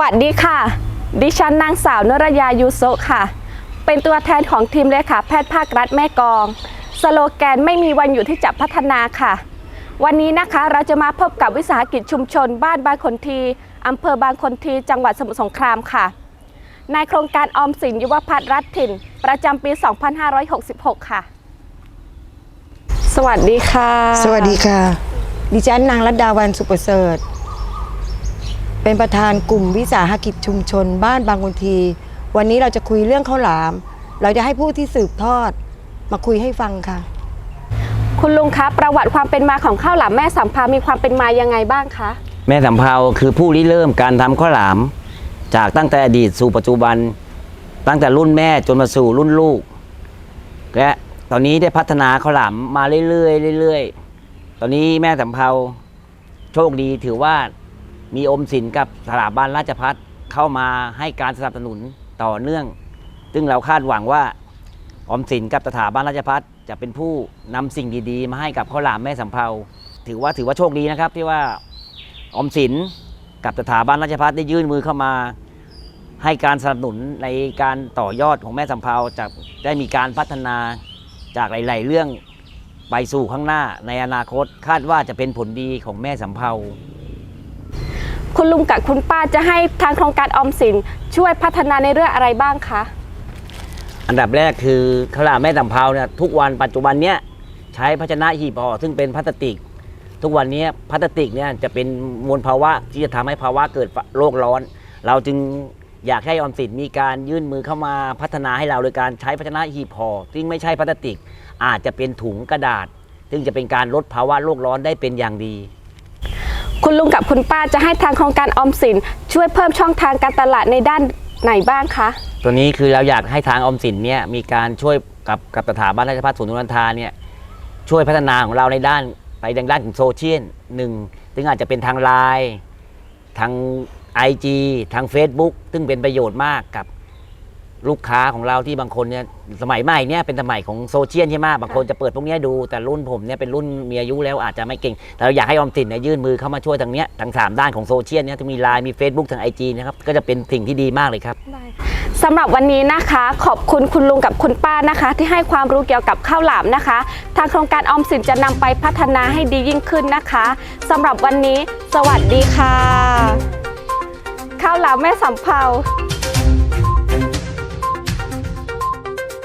วัสดีค่ะ ดิฉันนางสาวนรยายูโซค่ะ เป็นตัวแทนของทีมเลขาแพทย์ภาครัฐแม่กอง สโลแกนไม่มีวันหยุดที่จะพัฒนาค่ะ วันนี้นะคะเราจะมาพบกับวิสาหกิจชุมชน บ้านบางคนทีอำเภอบางคนที จังหวัดสมุทรสงครามค่ะ ในโครงการออมสินยุวพัฒน์รัฐถิ่น ประจำปี 2566 ค่ะ สวัสดีค่ะ สวัสดีค่ะ ดิฉันนางรัตดาวันสุประเสริฐ เป็นประธานกลุ่มวิสาหกิจชุมชน บ้านบางกุนที วันนี้เราจะคุยเรื่องข้าวหลาม เราจะให้ผู้ที่สืบทอด มาคุยให้ฟังค่ะ คุณลุงคะประวัติความเป็นมาของข้าวหลามแม่สำพามีความเป็นมายังไงบ้างคะ แม่สำเภาคือผู้ริเริ่มการทำข้าวหลาม จากตั้งแต่อดีตสู่ปัจจุบัน ตั้งแต่รุ่นแม่จนมาสู่รุ่นลูก และตอนนี้ได้พัฒนาข้าวหลามมาเรื่อยๆเรื่อยๆ ตอนนี้แม่สำเภาโชคดีถือว่า มีอมสินกับสถาบันราชพัฒเข้ามาให้การสนับสนุนต่อเนื่อง ซึ่งเราคาดหวังว่าอมสินกับสถาบันราชพัฒจะเป็นผู้นำสิ่งดีๆ มาให้กับข้าวหลามแม่สำเภาถือว่าถือว่าโชคดีนะครับที่ว่าออมสินกับสถาบันราชพัฒได้ยื่นมือเข้ามา ให้การสนับสนุนในการต่อยอดของแม่สำเภาจะได้มีการพัฒนาจากหลาย ๆ เรื่องไปสู่ข้างหน้าในอนาคตคาดว่าจะเป็นผลดีของแม่สำเภา คุณลุงกับคุณป้าจะให้ทางโครงการออมสินช่วยพัฒนาในเรื่องอะไรบ้างคะอันดับแรกคือข้าวลาแม่สำเภาเนี่ยทุกวันปัจจุบันเนี้ยใช้ภาชนะหีบห่อซึ่งเป็นพลาสติก ทุกวันนี้พลาสติกเนี่ยจะเป็นมวลภาวะที่จะทำให้ภาวะเกิดโลกร้อน เราจึงอยากให้ออมสินมีการยื่นมือเข้ามาพัฒนาให้เราโดยการใช้ภาชนะหีบห่อซึ่งไม่ใช่พลาสติก อาจจะเป็นถุงกระดาษ ซึ่งจะเป็นการลดภาวะโลกร้อนได้เป็นอย่างดี คุณลุงกับคุณป้าจะให้ทางโครงการออมสิน ช่วยเพิ่มช่องทางการตลาดในด้านไหนบ้างคะ ตัวนี้คือเราอยากให้ทางออมสินเนี่ยมีการช่วยกับกับสถาบันราชภัฏศูนย์นุรันทาเนี่ยช่วยพัฒนาของเราในด้านไปทางด้านของโซเชียลหนึ่งซึ่งอาจจะเป็นทางไลน์ทาง IG ทาง Facebook ซึ่งเป็นประโยชน์มากกับ ลูกค้าของเราที่บางคนเนี่ยสมัยใหม่เนี่ยเป็นสมัยของโซเชียลใช่ไหมบางคนจะเปิดพวกเนี้ยดูแต่รุ่นผมเนี่ยเป็นรุ่นมีอายุแล้วอาจจะไม่เก่ง แต่เราอยากให้ออมสินเนี่ยยื่นมือเข้ามาช่วยทางเนี้ยทางสามด้านของโซเชียลเนี่ยทั้งมีไลน์มี Facebook ทาง IG นะครับก็จะเป็นสิ่งที่ดีมากเลยครับ สำหรับวันนี้นะคะ ขอบคุณคุณลุงกับคุณป้านะคะ ที่ให้ความรู้เกี่ยวกับข้าวหลามนะคะ ทางโครงการออมสินจะนำไปพัฒนาให้ดียิ่งขึ้นนะคะสำหรับวันนี้ สวัสดีค่ะ ข้าวหลามแม่สำเภา